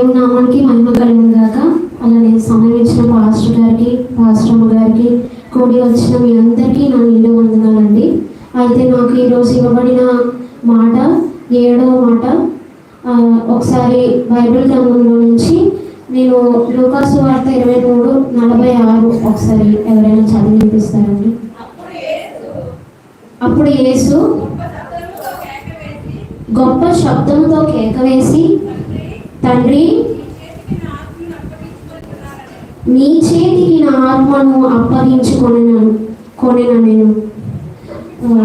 దేవుని నామానికి మహిమ కలిగిన గాక. అలానే సమయం ఇచ్చిన పాస్టర్ గారికి పాస్టర్ గారికి కూడి వచ్చిన మీ అందరికీ నా నిండు వందనాలండి. అయితే నాకు ఈరోజు ఇవ్వబడిన మాట ఏడవ మాట ఒకసారి బైబిల్ గ్రంథంలో నుంచి నేను లూకాసు వార్త ఇరవై మూడు నలభై ఆరు ఒకసారి ఎవరైనా చదివి వినిపిస్తారండి? అప్పుడు యేసు గొప్ప శబ్దంతో కేక వేసి తండ్రి నీ చేతికి నా ఆత్మను అప్పగించుకొనను కొనిన నేను.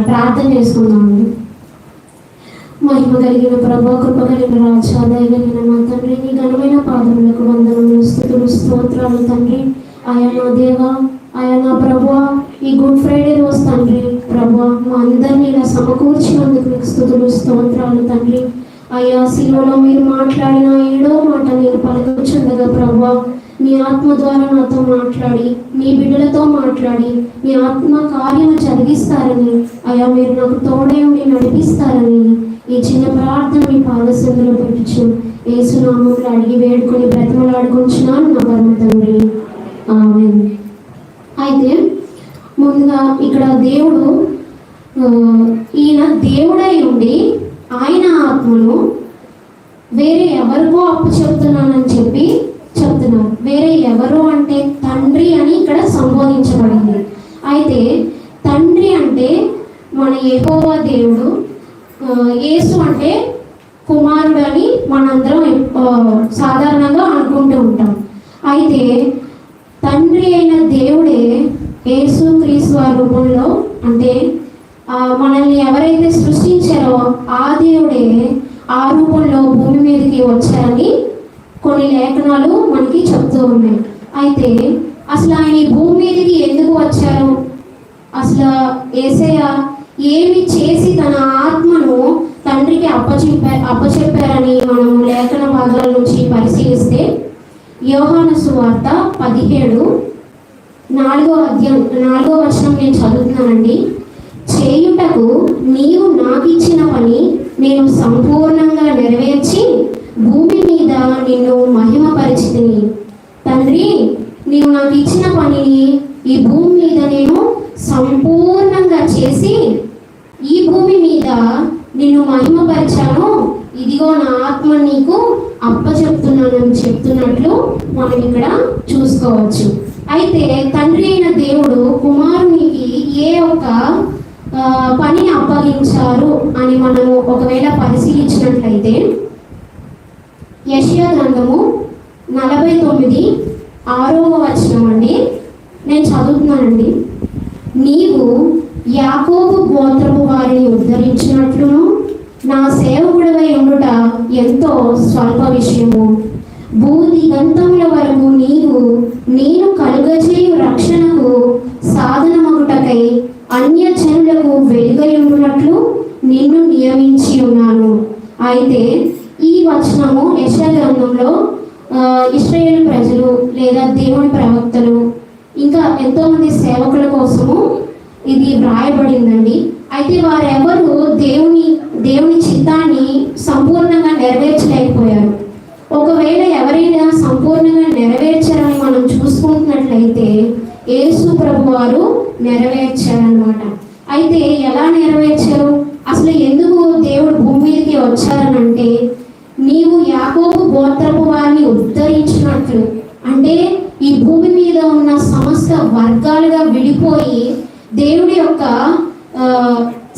ప్రార్థన చేసుకున్నాను మహిమ కలిగిన ప్రభా కృప కలిగిన రాజా దయగలిగిన మా తండ్రి నీ ఘనమైన పాదములకు వందనములు స్థుతులు స్తోత్రాలు తండ్రి. ఆయా నా దేవా ఆయా నా ప్రభా ఈ గుడ్ ఫ్రైడే రోజు తండ్రి. ప్రభా మా అందరినీ ఇలా సమకూర్చినందుకు నీకు స్థుతులు స్తోత్రాలు తండ్రి. అయ్యా శిలువలో మీరు మాట్లాడిన ఏడో మాట నేను పలుకుచుండగా ప్రభా మీ ఆత్మ ద్వారా నాతో మాట్లాడి మీ బిడ్డలతో మాట్లాడి మీ ఆత్మ కార్యము జరిగిస్తారని. అయ్యా మీరు నాకు తోడే ఉండి నడిపిస్తారని. ఈ చిన్న ప్రార్థన మీ పాదశంలో పెట్టచ్చు ఏసునామంలో అడిగి వేడుకొని బ్రతిమలాడుకుంటున్నాను నా పరమ తండ్రి. అయితే ముందుగా ఇక్కడ దేవుడు ఈయన దేవుడై ఉండి ఆయన ఆత్మను వేరే ఎవరికో అప్పు చెబుతున్నారు చెప్పి చెప్తున్నారు వేరే ఎవరు అంటే తండ్రి అని ఇక్కడ సంబోధించబడింది అయితే తండ్రి అంటే మన యెహోవా దేవుడు ఆ, యేసు అంటే కుమారుడు అని మనందరం ఆ, సాధారణంగా అనుకుంటూ ఉంటాం అయితే తండ్రి అయిన దేవుడే యేసు క్రీస్తు వారి రూపంలో అంటే ఆ, మనల్ని ఎవరైతే సృష్టించారో ఆ దేవుడే ఆ రూపంలో భూమి మీదకి వచ్చారని కొన్ని లేఖనాలు మనకి చెప్తూ ఉన్నాయి అయితే అసలు ఆయన ఈ భూమి మీదకి ఎందుకు వచ్చారు అసలు ఏసయ్య ఏమి చేసి తన ఆత్మను తండ్రికి అప్పచెప్పా అప్పచెప్పారని మనం లేఖన భాగాల నుంచి పరిశీలిస్తే యోహాన సువార్త పదిహేడు నాలుగో అధ్యాయం నాలుగో వచనం నేను చదువుతున్నానండి. చేయుటకు నీవు నాకు ఇచ్చిన పని నేను సంపూర్ణంగా నెరవేర్చి భూమి మీద నిన్ను మహిమపరిచితిని. తండ్రి నీవు నాకు ఇచ్చిన పనిని ఈ భూమి మీద నేను సంపూర్ణంగా చేసి ఈ భూమి మీద నిన్ను మహిమపరిచాను. ఇదిగో నా ఆత్మ నీకు అప్పచెప్తున్నానని చెప్తున్నట్లు మనం ఇక్కడ చూసుకోవచ్చు. అయితే తండ్రి అయిన దేవుడు కుమారునికి ఏ ఒక్క పని అప్పగించారు అని మనము ఒకవేళ పరిశీలించినట్లయితే యెషయా గ్రంథము నలభై తొమ్మిది ఆరవ వచనం అండి నేను చదువుతున్నానండి. నీవు యాకోబు గోత్రపు వారిని ఉద్ధరించినట్లును నా సేవకుడవై ఉండుట ఎంతో స్వల్ప విషయము. భూదిగంతముల వరకు నీవు నేను కలుగజేయు రక్షణకు సాధనమగుటకై అన్య జనులకు వెలుగై నిన్ను నియమించి ఉన్నాను. అయితే ఈ వచనము యశ గ్రంథంలో ఇస్రాయేల్ ప్రజలు లేదా దేవుని ప్రవక్తలు ఇంకా ఎంతో మంది సేవకుల కోసము ఇది వ్రాయబడిందండి. అయితే వారెవరు దేవుని దేవుని చిత్తాన్ని సంపూర్ణంగా నెరవేర్చలేకపోయారు. ఒకవేళ ఎవరైనా సంపూర్ణంగా నెరవేర్చారని మనం చూసుకుంటున్నట్లయితే యేసు ప్రభు వారు నెరవేర్చారనమాట అయితే ఎలా నెరవేర్చారు? అసలు ఎందుకు దేవుడు భూమి మీదకి వచ్చారనంటే నీవు యాకోబు గోత్రపు వారిని ఉద్ధరించినట్లు. అంటే ఈ భూమి మీద ఉన్న సమస్త వర్గాలుగా విడిపోయి దేవుడి యొక్క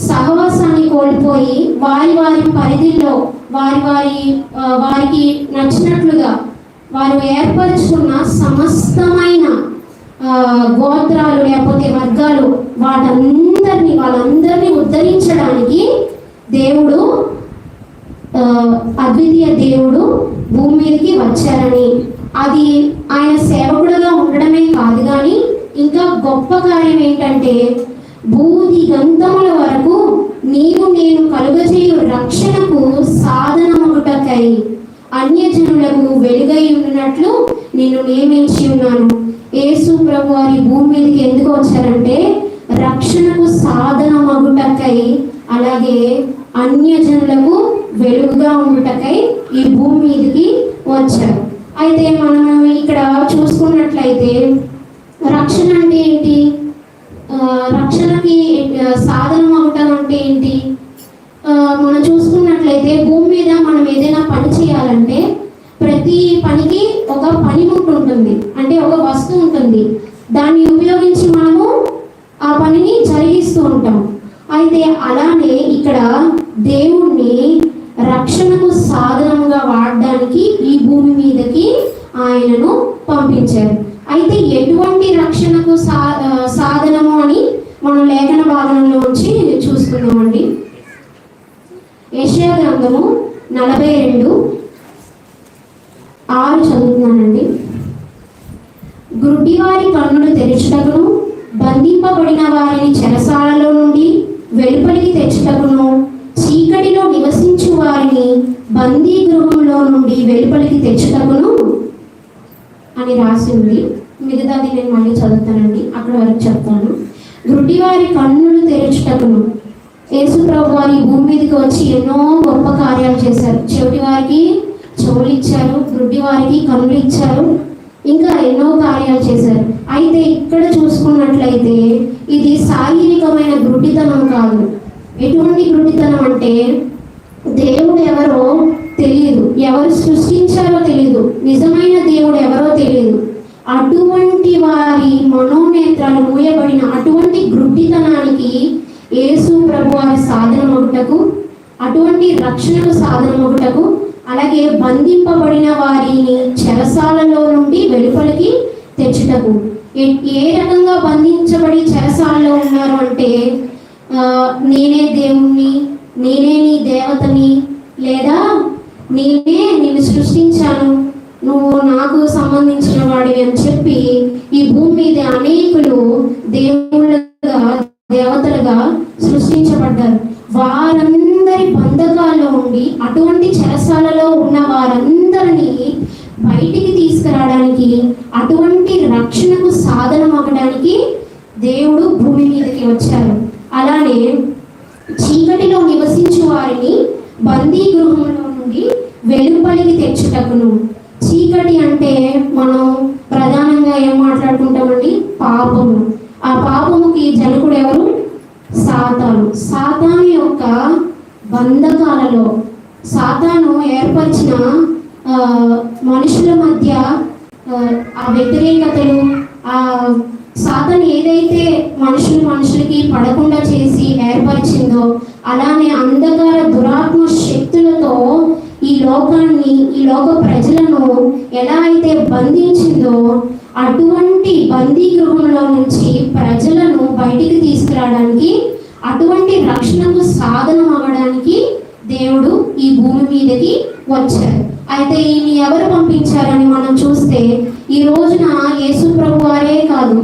సహవాసాన్ని కోల్పోయి వారి వారి పరిధిలో వారి వారి వారికి నచ్చినట్లుగా వారు ఏర్పరచుకున్న సమస్తమైన గోత్రాలు లేకపోతే వర్గాలు వాటందరినీ వాళ్ళందరినీ ఉద్ధరించడానికి దేవుడు అద్వితీయ దేవుడు భూమి మీదకి వచ్చారని అది ఆయన సేవకుడుగా ఉండడమే కాదు కానీ ఇంకా గొప్ప కార్యం ఏంటంటే భూది గంధముల వరకు నీవు నేను కలుగజేయు రక్షణకు సాధనముటకై అన్యజనులకు వెలుగై ఉన్నట్లు నేను నియమించి ఉన్నాను. యేసు ప్రభు వారి భూమి మీదకి ఎందుకు వచ్చారంటే రక్షణకు సాధనమగుటకై అలాగే అన్యజనులకు వెలుగుగా ఉండుటకై ఈ భూమి మీదకి వచ్చారు. అయితే మనం ఇక్కడ చూసుకున్నట్లయితే రక్షణ అంటే ఏంటి? రక్షణకి సాధనం అవటం అంటే ఏంటి? మనం చూసుకున్నట్లయితే భూమి మీద మనం ఏదైనా పని చేయాలంటే ప్రతి పనికి ఒక పనిముట్టు ఉంటుంది. అంటే ఒక వస్తువు ఉంటుంది. దాన్ని ఉపయోగించి మనము ఆ పనిని జరిగిస్తూ ఉంటాం. అయితే అలానే ఇక్కడ దేవుణ్ణి రక్షణకు సాధనంగా వాడడానికి ఈ భూమి మీదకి ఆయనను పంపించారు. అయితే ఎటువంటి రక్షణకు సా సాధనము అని మనం లేఖన భాగంలో నుంచి చూసుకుందామండి. యెషయా గ్రంథము నలభై రెండు ఆరు చదువుతున్నానండి. గుడ్డివారి కన్నులు తెరుచుటకును బంధింపబడిన వారిని చెరసాలలో నుండి వెలుపలికి తెచ్చుటకును వారిని బందీ గృహంలో నుండి వెలుపలికి తెచ్చుటకును అని రాసి ఉంది. మిగతాది నేను మళ్ళీ చదువుతానండి. అక్కడ వరకు చెప్తాను. గుడ్డివారి కన్నులు తెరుచుటకును. యేసుప్రభు వారి భూమి మీదకి వచ్చి ఎన్నో గొప్ప కార్యాలు చేశారు. చెవిటి వారికి చెవులు ఇచ్చారు గుడ్డి వారికి కన్నులు ఇచ్చారు ఇంకా ఎన్నో కార్యాలు చేశారు. అయితే ఇక్కడ చూసుకున్నట్లయితే ఇది శారీరకమైన గుడ్డితనం కాదు. ఎటువంటి గుడ్డితనం అంటే దేవుడు ఎవరో తెలియదు ఎవరు సృష్టించారో తెలియదు నిజమైన దేవుడు ఎవరో తెలియదు అటువంటి వారి మనోనేత్రాలు మూయబడిన అటువంటి గుడ్డితనానికి యేసు ప్రభు వారి సాధనం ఒకటకు అటువంటి రక్షణకు సాధన ఒకటకు అలాగే బంధింపబడిన వారిని చెరసాలలో నుండి వెలుపలికి తెచ్చుటకు. ఏ- రకంగా బంధించబడి చెరసాలలో ఉన్నారు అంటే నేనే దేవుణ్ణి నేనే నీ దేవతని లేదా నేనే నిన్ను సృష్టించాను నువ్వు నాకు సంబంధించిన వాడివి అని చెప్పి ఈ భూమి మీద అనేకులు దేవుళ్ళగా దేవతలుగా సృష్టించబడ్డారు. వారందరి బంధకాల్లో ఉండి అటువంటి చెరసాలలో ఉన్న వారందరినీ బయటికి తీసుకురావడానికి అటువంటి రక్షణకు సాధనం అవ్వడానికి దేవుడు భూమి మీదకి వచ్చారు. అలానే వారిని బందీ గృహంలో నుండి వెలుపలికి తెచ్చుటకును. చీకటి అంటే మనం ప్రధానంగా ఏం మాట్లాడుకుంటామండి? పాపము. ఆ పాపముకి జనకుడు ఎవరు? సాతాను. సాతాను యొక్క బంధకాలలో సాతాను ఏర్పరిచిన మనుషుల మధ్య ఆ, వ్యతిరేకతలు ఆ సాతాను ఏదైతే మనుషులు మనుషులకి పడకుండా చేసి ఏర్పరిచిందో అలానే అంధకార లోకాన్ని ఈ లోక ప్రజలను ఎలా అయితే బంధించిందో అటువంటి బందీ గృహంలో నుంచి ప్రజలను బయటికి తీసుకురావడానికి అటువంటి రక్షణకు సాధనం అవ్వడానికి దేవుడు ఈ భూమి మీదకి వచ్చారు అయితే ఈయన ఎవరు పంపించారని మనం చూస్తే ఈ రోజున యేసు ప్రభు వారే కాదు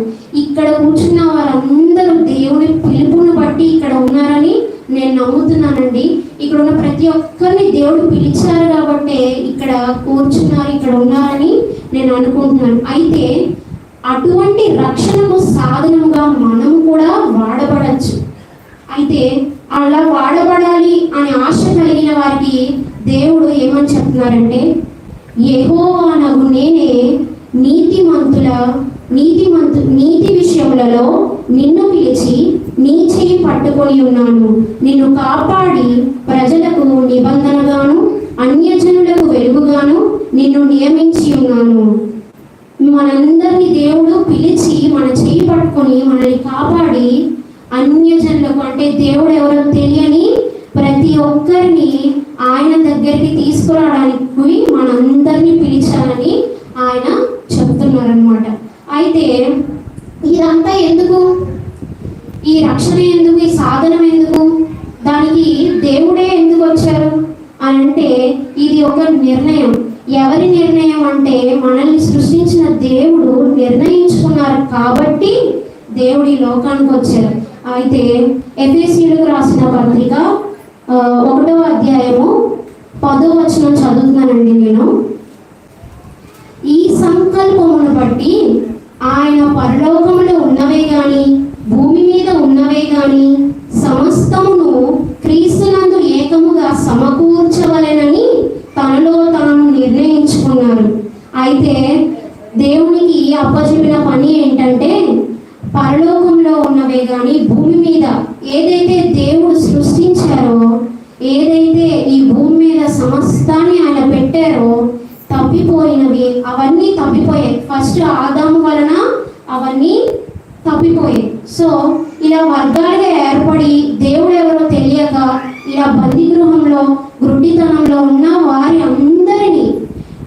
ఇక్కడ కూర్చున్న వారందరూ దేవుని పిలుపును బట్టి ఇక్కడ ఉన్నారని నేను నమ్ముతున్నానండి. ఇక్కడ ఉన్న ప్రతి ఒక్కరిని దేవుడు పిలిచారు కాబట్టి ఇక్కడ కూర్చున్నారు ఇక్కడ ఉన్నారని నేను అనుకుంటున్నాను. అయితే అటువంటి రక్షణకు సాధనముగా మనం కూడా వాడబడచ్చు. అయితే అలా వాడబడాలి అనే ఆశ కలిగిన వారికి దేవుడు ఏమని చెప్తున్నారంటే యెహోవా అనగు నేనే నీతిమంతుల నీతిమంతు నీతి విషయములలో నిన్ను పిలిచి నీ చేయి పట్టుకొని ఉన్నాను. నిన్ను కాపాడి ప్రజలకు నిబంధనగాను అన్యజనులకు వెలుగుగాను నిన్ను నియమించి ఉన్నాను. మనందరినీ దేవుడు పిలిచి మన చేయి పట్టుకొని మనల్ని కాపాడి అన్యజనులకు అంటే దేవుడు ఎవరో తెలియని ప్రతి ఒక్కరిని ఆయన దగ్గరికి తీసుకురావడానికి మనందరినీ పిలిచాలని ఆయన చెప్తున్నారనమాట అయితే ఇదంతా ఎందుకు? ఈ రక్షణ ఎందుకు? ఈ సాధనం ఎందుకు? దానికి దేవుడే ఎందుకు వచ్చారు? అని అంటే ఇది ఒక నిర్ణయం. ఎవరి నిర్ణయం అంటే మనల్ని సృష్టించిన దేవుడు నిర్ణయించుకున్నారు కాబట్టి దేవుడు ఈ లోకానికి వచ్చారు. అయితే ఎఫ్ఎస్సీలకు రాసిన పత్రిక ఒకటో అధ్యాయము పదో వచనం చదువుతున్నానండి నేను. ఈ సంకల్పమును బట్టి ఆయన పరలోకములో ఉన్నవే గాని భూమి మీద ఉన్నవే గాని సమస్తమును క్రీస్తునందు ఏకముగా సమకూర్చవలెనని తనలో తాను నిర్ణయించుకున్నాను అయితే దేవునికి అప్పచెప్పిన పని ఏంటంటే పరలోకంలో ఉన్నవే కానీ భూమి మీద ఏదైతే దేవుడు సృష్టించారో ఏదైతే ఈ భూమి మీద సమస్తాన్ని ఆయన పెట్టారో తప్పిపోయినవి. అవన్నీ తప్పిపోయాయి. ఫస్ట్ ఆదాము వలన అవన్నీ తప్పిపోయాయి. సో ఇలా వర్గాలుగా ఏర్పడి దేవుడు ఎవరో తెలియక ఇలా బందీ గృహంలో గుడ్డితనంలో ఉన్న వారి అందరినీ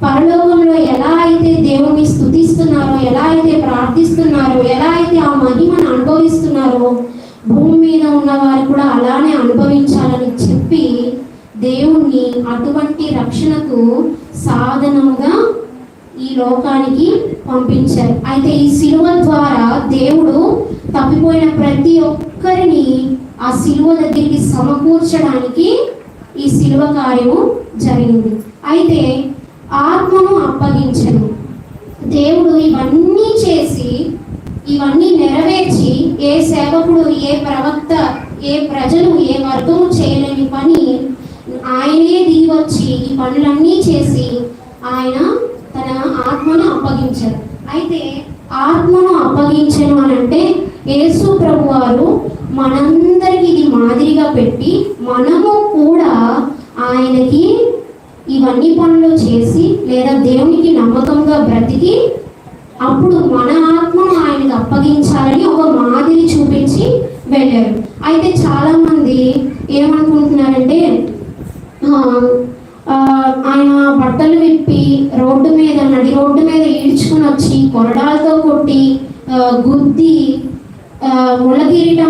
పరలోకంలో ఎలా అయితే దేవుని స్తుతిస్తున్నారో ఎలా అయితే ప్రార్థిస్తున్నారో ఎలా అయితే ఆ మహిమను అనుభవిస్తున్నారో భూమి మీద ఉన్న వారు కూడా అలానే అనుభవించాలని చెప్పి దేవుణ్ణి అటువంటి రక్షణకు సాధనముగా ఈ లోకానికి పంపించారు. అయితే ఈ సిలువ ద్వారా దేవుడు తప్పిపోయిన ప్రతి ఒక్కరిని ఆ సిలువ దగ్గరికి సమకూర్చడానికి ఈ శిలువ కార్యము జరిగింది. అయితే ఆత్మను అప్పగించను. దేవుడు ఇవన్నీ చేసి ఇవన్నీ నెరవేర్చి ఏ సేవకుడు ఏ ప్రవక్త ఏ ప్రజలు ఏ వర్గము చేయలేని పని ఆయనే దిగి వచ్చి ఈ పనులన్నీ చేసి ఆయన తన ఆత్మను అప్పగించారు అయితే ఆత్మను అప్పగించను అని అంటే యేసు ప్రభు వారు మనందరికి ఇది మాదిరిగా పెట్టి మనము కూడా ఆయనకి ఇవన్నీ పనులు చేసి లేదా దేవునికి నమ్మకంగా బ్రతికి అప్పుడు మన ఆత్మను ఆయనకి అప్పగించాలని ఒక మాదిరి చూపించి వెళ్ళారు. అయితే చాలామంది ఏమనుకుంటున్నారంటే ఆయన బట్టలు విప్పి రోడ్డు మీద నడి రోడ్డు మీద ఈడ్చుకుని వచ్చి కొరడాలతో కొట్టి గుద్ది ఆ,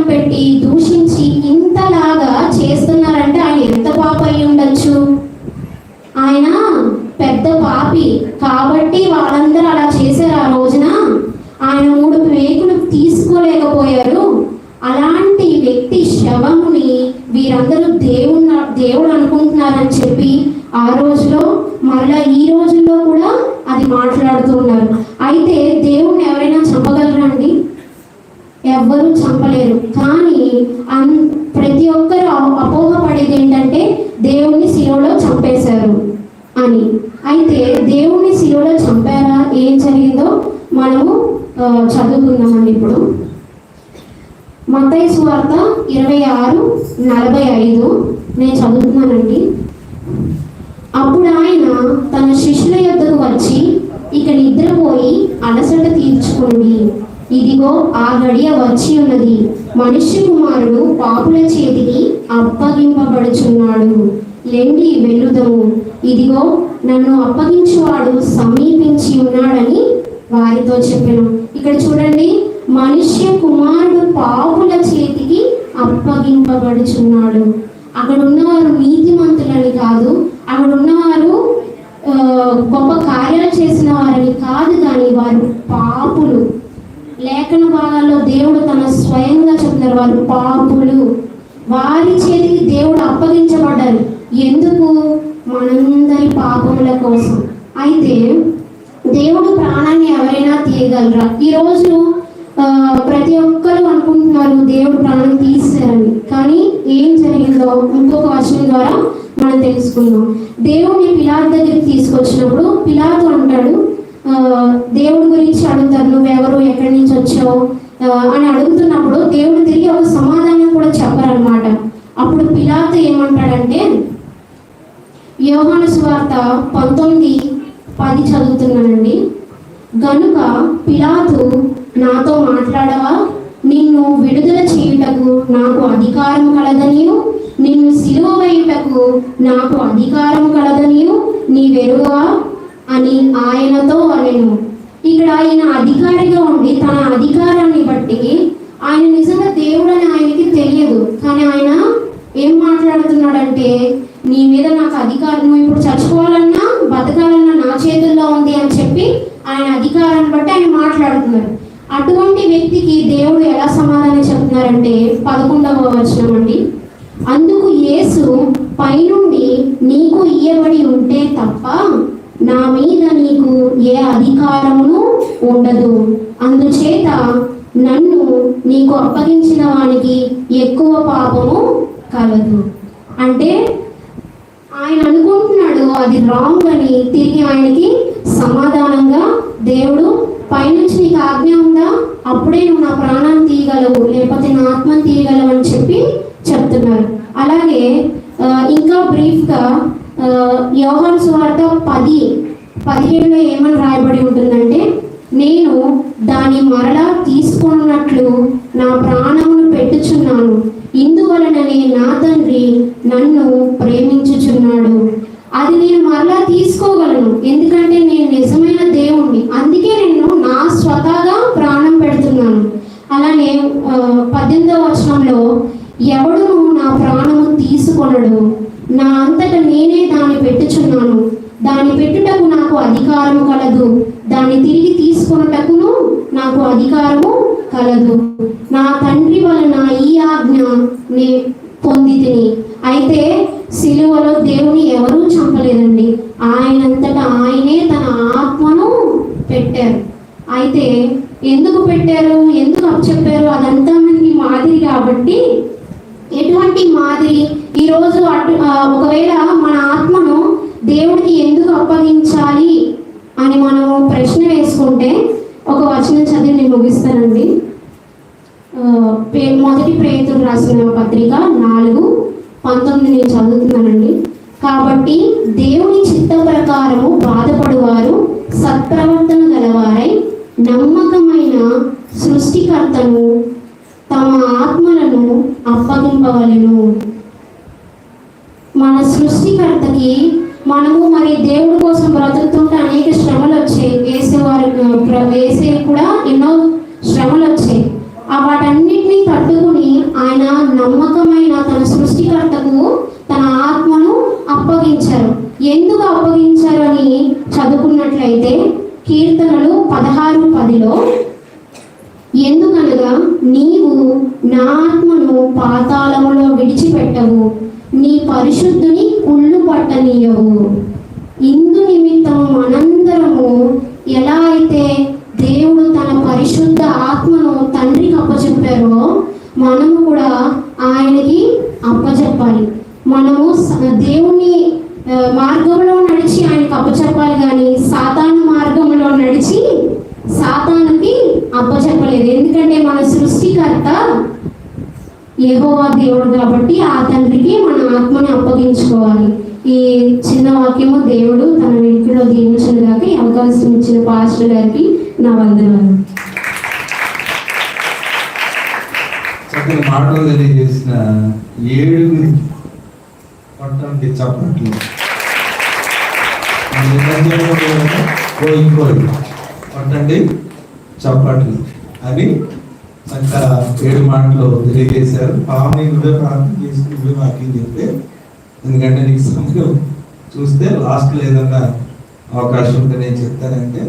పెట్టి దూషించి ఇంతలాగా చేస్తున్నారంటే ఆయన ఎంత పాప అయి ఉండొచ్చు? ఆయన పెద్ద పాపి. కాబట్టి వాళ్ళందరూ అలా చేశారు ఆ రోజున. ఆయన మూడు వేకులు తీసుకోలేకపోయారు. అలాంటి వ్యక్తి శవముని వీరందరూ దేవుని దేవుడు అనుకుంటున్నారని చెప్పి ఆ రోజులో మరలా ఈ రోజుల్లో కూడా అది మాట్లాడుతూ ఉన్నారు. అయితే దేవుణ్ణి ఎవరైనా చంపగలరండి? ఎవ్వరూ చంపలేరు. కానీ అన్ ప్రతి ఒక్కరు అపోహ అపోహపడేది ఏంటంటే దేవుణ్ణి శిలువలో చంపేశారు అని. అయితే దేవుణ్ణి శిలువలో చంపారా? ఏం జరిగిందో మనము చదువుకుందామండి ఇప్పుడు. మతైసు వార్త ఇరవై ఆరు నలభై ఐదు. నేను చదువుతున్నానండి అప్పుడు ఆయన తన శిష్యుల యొద్దకు వచ్చి ఇక నిద్రపోయి అలసట తీర్చుకోండి. ఇదిగో ఆ గడియ వచ్చి ఉన్నది. మనిషి కుమారుడు పాపుల చేతికి అప్పగింపబడుచున్నాడు. లెండి వెళ్ళుదము. ఇదిగో నన్ను అప్పగించువాడు సమీపించి ఉన్నాడని వారితో చెప్పాను. ఇక్కడ చూడండి మనిషి కుమారుడు పాపుల చేతికి అప్పగింపబడుచున్నాడు. అక్కడ ఉన్నవారు నీతిమంతులని కాదు అక్కడ ఉన్నవారు గొప్ప కార్యాలు చేసిన వారిని కాదు కానీ వారు పాపులు. లేఖన భాగాల్లో దేవుడు తన స్వయంగా చెప్తున్నారు వారు పాపులు. వారి చేతికి దేవుడు అప్పగించబడ్డారు. ఎందుకు? మనందరి పాపముల కోసం. అయితే దేవుడు ప్రాణాన్ని ఎవరైనా తీయగలరా? ఈరోజు ప్రతి ఒక్కరు అనుకుంటున్నారు దేవుడు ప్రాణం తీస్తారని కానీ ఏం జరిగిందో ఇంకొక వచనం ద్వారా మనం తెలుసుకుందాం. దేవుడిని పిలాత్ దగ్గరికి తీసుకొచ్చినప్పుడు పిలాతు అంటాడు దేవుడి గురించి అడుగుతారు నువ్వెవరు? ఎక్కడి నుంచి వచ్చావు? అని అడుగుతున్నప్పుడు దేవుడు తిరిగి ఒక సమాధానం కూడా చెప్పరనమాట అప్పుడు పిలాతు ఏమంటాడంటే యోహాను సువార్త పంతొమ్మిది పది చదువుతున్నానండి. గనుక పిలాతు నాతో మాట్లాడవా? నిన్ను విడుదల చేయుటకు నాకు అధికారం కలదనియు. నిన్ను సిలువ వేయుటకు నాకు అధికారం కలదనియు. నీవెరుగవా అని ఆయనతో అనెను. ఇక్కడ ఆయన అధికారిగా ఉండి తన అధికారాన్ని బట్టి ఆయన నిజంగా దేవుడని ఆయనకి తెలియదు. కానీ ఆయన ఏం మాట్లాడుతున్నాడంటే నీ మీద నాకు అధికారం నువ్వు ఇప్పుడు చచ్చిపోవాలన్నా బతకాలన్నా నా చేతుల్లో ఉంది అని చెప్పి ఆయన అధికారాన్ని బట్టి ఆయన మాట్లాడుతున్నారు అటువంటి వ్యక్తికి దేవుడు ఎలా సమాధానం చెప్తున్నారంటే పదకొండవ వచనం అండి. అందుకు యేసు పైనుండి నీకు ఇయ్యబడి ఉంటే తప్ప నా మీద నీకు ఏ అధికారమును ఉండదు. అందుచేత నన్ను నీకు అప్పగించిన వానికి ఎక్కువ పాపము కలదు. అంటే ఆయన అనుకుంటున్నాడు అది రాంగ్ అని తిరిగి ఆయనకి సమాధానంగా దేవుడు పైనుంచి నీకు ఆజ్ఞ ఉందా? అప్పుడే నువ్వు నా ప్రాణాన్ని తీయగలవు లేకపోతే నా ఆత్మను తీయగలవు అని చెప్పి చెప్తున్నారు. అలాగే ఇంకా బ్రీఫ్గా యోహాన్ సువార్త పది పదిహేడులో ఏమని రాయబడి ఉంటుందంటే నేను దాని మరలా తీసుకున్నట్లు నా ప్రాణమును పెట్టుచున్నాను. ఇందువలననే నా తండ్రి నన్ను ప్రేమించుచున్నాడు. అది నేను మరలా తీసుకోగలను. ఎందుకంటే నేను నిజమైన దేవుణ్ణి. అందుకే నేను నా స్వతహాగా ప్రాణం పెడుతున్నాను. అలానే పద్దెనిమిదవ వచనంలో ఎవడు నా ప్రాణము తీసుకొనడు నా అంతట నేనే దాన్ని పెట్టుచున్నాను. దాన్ని పెట్టుటకు నాకు అధికారము కలదు. దాన్ని తిరిగి తీసుకొనుటకును నాకు అధికారము కలదు. నా తండ్రి వలన ఈ ఆజ్ఞ నే పొంది తిని అయితే సిలువలో దేవుని ఎవరూ చంపలేదండి. ఆయనంతటా ఆయనే తన ఆత్మను పెట్టారు. అయితే ఎందుకు పెట్టారు? ఎందుకు అప్పచెప్పారు? అదంతా మనకి మాదిరి కాబట్టి ఎటువంటి మాదిరి? ఈరోజు అటు ఒకవేళ మన ఆత్మను దేవుడికి ఎందుకు అప్పగించాలి అని మనం ప్రశ్న వేసుకుంటే ఒక వచనం చదివి నేను ముగిస్తానండి. మొదటి ప్రేతులు రాసిన పత్రిక నాలుగు పంతొమ్మిది నేను చదువుతున్నానండి. కాబట్టి దేవుని చిత్త ప్రకారము బాధపడువారు సత్ప్రవర్తన గలవారై నమ్మకమైన సృష్టికర్తను తమ ఆత్మలను అప్పగింపవలెను. మన సృష్టికర్తకి మనము మరి దేవుడి కోసం బ్రతుకుతుంటే అనేక శ్రమలు వచ్చాయి వేసేవారు ప్ర- వేసే కూడా ఎన్నో శ్రమలు వచ్చాయి ఆ వాటన్నిటిని తట్టుకుని ఆయన నమ్మకమైన తన సృష్టికర్తకు తన ఆత్మను అప్పగించారు. ఎందుకు అప్పగించారు అని చదువుకున్నట్లయితే కీర్తనలు పదహారు పదిలో ఎందుకనగా నీవు నా ఆత్మను పాతాళములో విడిచిపెట్టవు నీ పరిశుద్ధుని కుళ్ళు పట్టనీయవు. ఇందు నిమిత్తం మనందరము ఎలా అయితే దేవుడు తన పరిశుద్ధ ఆత్మను తండ్రికి అప్పచెప్పారో మనము కూడా ఆయనకి అప్పచెప్పాలి మనము స- దేవుని ఆ, మార్గంలో నడిచి ఆయనకు అప్పచెప్పాలి కానీ సాతాను మార్గంలో నడిచి సాతానుకి అప్పచెప్పలేదు ఎందుకంటే మన సృష్టికర్త యహోవా దేవుడు కాబట్టి ఆ తండ్రికి మన ఆత్మని అప్పగించుకోవాలి. ఈ చిన్న వాక్యము దేవుడు తన వెనుకలో దీవించిన గాక ఈ అవకాశం ఇచ్చిన పాస్టర్ గారికి నా వందనాలు. చక్కని మాటలు తెలియజేసిన ఏడుగురి పట్టణకి చప్పట్లు మన మధ్యలో కూడా పట్టండి చప్పట్లు అని చక్క ఏడు మాటలు తెలియజేశారు. పాపని నువ్వే ప్రార్థన చేసి నువ్వే వాక్యం చెప్తే? ఎందుకంటే నీకు సమయం చూస్తే లాస్ట్లో ఏదన్నా అవకాశం ఉంటే నేను చెప్తానంటే